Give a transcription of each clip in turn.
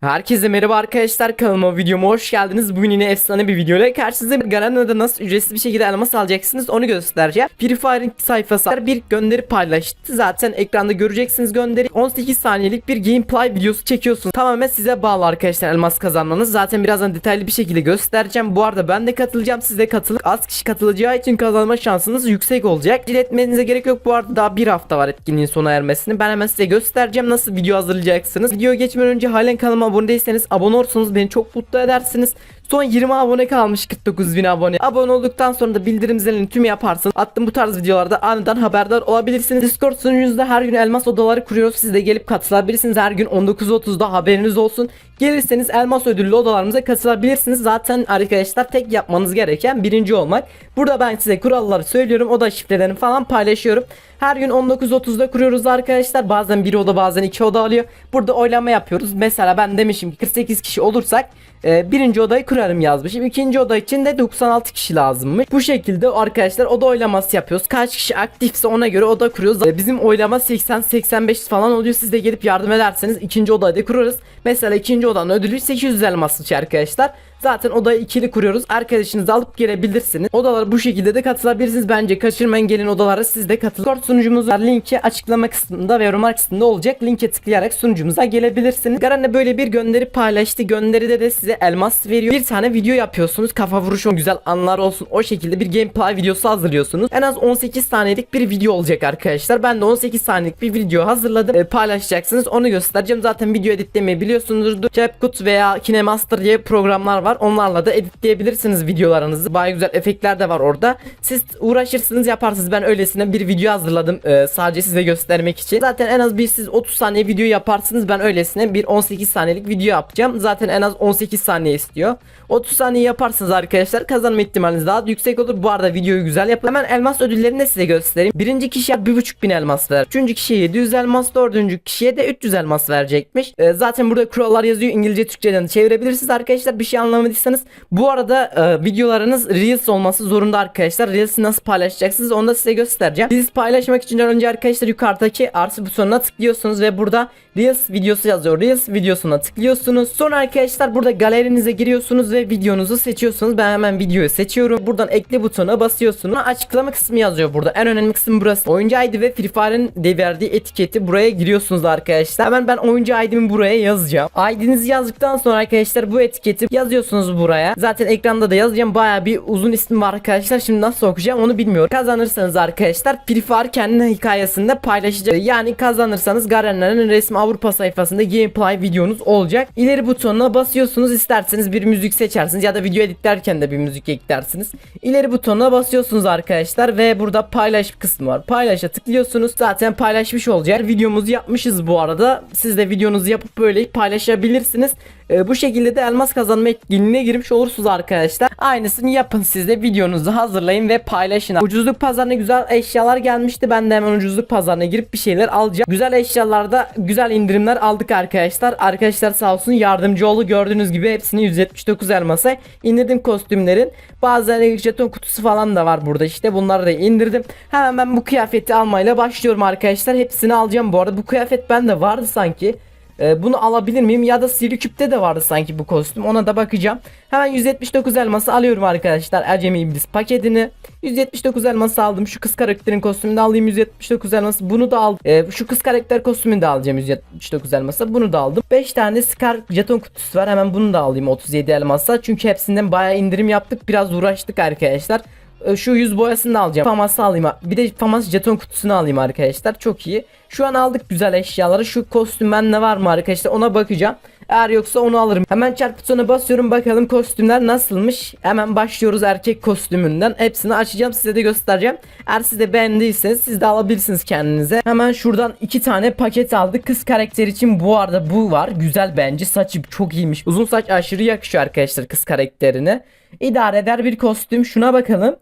Herkese merhaba arkadaşlar kanalıma videoma hoş geldiniz. Bugün yine efsane bir video ile karşınızda Garena'da nasıl ücretsiz bir şekilde elmas alacaksınız onu göstereceğim. Free Fire'ın sayfası bir gönderi paylaştı. Zaten ekranda göreceksiniz gönderi. 18 saniyelik bir gameplay videosu çekiyorsunuz. Tamamen size bağlı arkadaşlar elmas kazanmanız. Zaten birazdan detaylı bir şekilde göstereceğim. Bu arada ben de katılacağım. Siz de katılıp az kişi katılacağı için kazanma şansınız yüksek olacak. Diletmenize gerek yok. Bu arada daha bir hafta var etkinliğin sona ermesini. Ben hemen size göstereceğim nasıl video hazırlayacaksınız. Video geçmeden önce halen kanalıma abone değilseniz abone olursanız beni çok mutlu edersiniz. Son 20 abone kalmış 49 bin abone. Abone olduktan sonra da bildirim zilini tüm yaparsanız attığım bu tarz videolarda aniden haberdar olabilirsiniz. Discord sunucunuzda her gün elmas odaları kuruyoruz. Siz de gelip katılabilirsiniz. Her gün 19.30'da haberiniz olsun. Gelirseniz elmas ödüllü odalarımıza katılabilirsiniz. Zaten arkadaşlar tek yapmanız gereken birinci olmak. Burada ben size kuralları söylüyorum. Oda şifrelerini falan paylaşıyorum. Her gün 19.30'da kuruyoruz arkadaşlar. Bazen bir oda bazen iki oda alıyor. Burada oylama yapıyoruz. Mesela ben demişim ki 48 kişi olursak e, birinci odayı kurarım yazmışım. İkinci oda için de 96 kişi lazımmış. Bu şekilde arkadaşlar oda oylaması yapıyoruz. Kaç kişi aktifse ona göre oda kuruyoruz. E, bizim oylama 80-85 falan oluyor. Siz de gelip yardım ederseniz ikinci odayı da kurarız. Mesela ikinci odanın ödülü 800 elmasmış arkadaşlar. Zaten odayı ikili kuruyoruz. Arkadaşınızı alıp gelebilirsiniz. Odalara bu şekilde de katılabilirsiniz. Bence kaçırmayın gelin odalara siz de katılın. Discord sunucumuz var. Linki açıklama kısmında ve yorumlar kısmında olacak. Linke tıklayarak sunucumuza gelebilirsiniz. Garane böyle bir gönderi paylaştı. Gönderide de size elmas veriyor. Bir tane video yapıyorsunuz. Kafa vuruşu güzel anlar olsun. O şekilde bir gameplay videosu hazırlıyorsunuz. En az 18 saniyelik bir video olacak arkadaşlar. Ben de 18 saniyelik bir video hazırladım. E, paylaşacaksınız. Onu göstereceğim. Zaten video editlemeyi biliyorsunuzdur. CapCut veya KineMaster diye programlar var. Onlarla da editleyebilirsiniz videolarınızı. Baya güzel efektler de var orada. Siz uğraşırsınız yaparsınız. Ben öylesine bir video hazırladım. e, sadece size göstermek için. Zaten en az bir siz 30 saniye video yaparsınız. Ben öylesine bir 18 saniyelik video yapacağım. Zaten en az 18 saniye istiyor. 30 saniye yaparsınız arkadaşlar. Kazanma ihtimaliniz daha yüksek olur. Bu arada videoyu güzel yapın. Hemen elmas ödüllerini de size göstereyim. Birinci kişiye 1.5 bin elmas ver. Üçüncü kişiye 700 elmas. Dördüncü kişiye de 300 elmas verecekmiş. E, zaten burada kurallar yazıyor. İngilizce Türkçeden çevirebilirsiniz arkadaşlar. Bir şey anlamadıysanız. Bu arada e, videolarınız Reels olması zorunda arkadaşlar. Reels'i nasıl paylaşacaksınız onu da size göstereceğim. Reels paylaşmak için önce arkadaşlar yukarıdaki artı butonuna tıklıyorsunuz ve burada Reels videosu yazıyor. Reels videosuna tıklıyorsunuz. Sonra arkadaşlar burada galerinize giriyorsunuz ve videonuzu seçiyorsunuz. Ben hemen videoyu seçiyorum. Buradan ekle butonuna basıyorsunuz. Açıklama kısmı yazıyor burada. En önemli kısım burası. Oyuncu ID ve Free Fire'ın verdiği etiketi buraya giriyorsunuz arkadaşlar. Hemen ben oyuncu ID'mi buraya yazacağım. ID'nizi yazdıktan sonra arkadaşlar bu etiketi yazıyorsunuz buraya. Zaten ekranda da yazacağım. Baya bir uzun ismi var arkadaşlar. Şimdi nasıl okuyacağım onu bilmiyorum. Kazanırsanız arkadaşlar Free Fire kendi hikayesinde paylaşacak. Yani kazanırsanız Garenler'in resmi Avrupa sayfasında gameplay videonuz olacak. İleri butonuna basıyorsunuz. İsterseniz bir müzik seçersiniz ya da video editlerken de bir müzik eklersiniz. İleri butonuna basıyorsunuz arkadaşlar ve burada paylaş kısmı var. Paylaşa tıklıyorsunuz. Zaten paylaşmış olacak. Videomuzu yapmışız bu arada. Siz de videonuzu yapıp böyle paylaşabilirsiniz. Ee, bu şekilde de elmas kazanma etkinliğine girmiş olursunuz arkadaşlar. Aynısını yapın siz de videonuzu hazırlayın ve paylaşın. Ucuzluk pazarına güzel eşyalar gelmişti. Ben de hemen ucuzluk pazarına girip bir şeyler alacağım. Güzel eşyalarda güzel indirimler aldık arkadaşlar. Arkadaşlar sağ olsun yardımcı oldu. Gördüğünüz gibi hepsini 179 elmasa indirdim kostümlerin. Bazen jeton kutusu falan da var burada işte. Bunları da indirdim. Hemen ben bu kıyafeti almayla başlıyorum arkadaşlar. Hepsini alacağım bu arada. Bu kıyafet bende vardı sanki. Ee, bunu alabilir miyim ya da Küp'te de vardı sanki bu kostüm ona da bakacağım. Hemen 179 elması alıyorum arkadaşlar Acemi İblis paketini. 179 elması aldım şu kız karakterin kostümünü alayım 179 elması bunu da aldım. Ee, şu kız karakter kostümünü de alacağım 179 elması bunu da aldım. 5 tane Scar jeton kutusu var hemen bunu da alayım 37 elmasa. Çünkü hepsinden bayağı indirim yaptık biraz uğraştık arkadaşlar. Ee, Şu yüz boyasını alacağım. Famas'ı alayım. Bir de Famas jeton kutusunu alayım arkadaşlar. Çok iyi. Şu an aldık güzel eşyaları. Şu kostüm bende var mı arkadaşlar? Ona bakacağım. Eğer yoksa onu alırım. Hemen çarp butonuna basıyorum bakalım kostümler nasılmış. Hemen başlıyoruz erkek kostümünden. Hepsini açacağım size de göstereceğim. Eğer siz de beğendiyseniz siz de alabilirsiniz kendinize. Hemen şuradan iki tane paket aldık. Kız karakter için bu arada bu var. Güzel bence. Saçı çok iyiymiş. Uzun saç aşırı yakışıyor arkadaşlar kız karakterine. İdare eder bir kostüm. Şuna bakalım.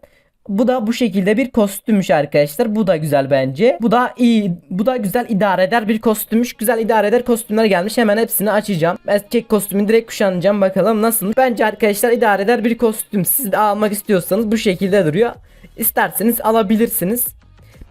Bu da bu şekilde bir kostümmüş arkadaşlar. Bu da güzel bence. Bu da iyi. Bu da güzel idare eder bir kostümmüş. Güzel idare eder kostümler gelmiş. Hemen hepsini açacağım. Erkek kostümü direkt kuşanacağım. Bakalım nasılmış. Bence arkadaşlar idare eder bir kostüm. Siz de almak istiyorsanız bu şekilde duruyor. İsterseniz alabilirsiniz.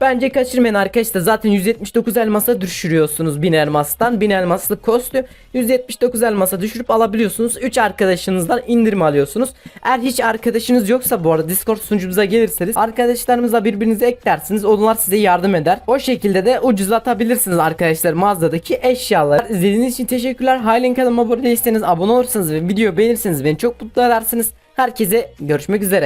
Bence kaçırmayın arkadaşlar. Zaten 179 elmasa düşürüyorsunuz 1000 elmastan. 1000 elmaslık kostüm 179 elmasa düşürüp alabiliyorsunuz. 3 arkadaşınızdan indirim alıyorsunuz. Eğer hiç arkadaşınız yoksa bu arada Discord sunucumuza gelirseniz arkadaşlarınızla birbirinizi eklersiniz. Onlar size yardım eder. O şekilde de ucuzlatabilirsiniz arkadaşlar mağazadaki eşyalar. İzlediğiniz için teşekkürler. Halen kanalıma abone değilseniz abone olursanız ve video beğenirseniz beni çok mutlu edersiniz. Herkese görüşmek üzere.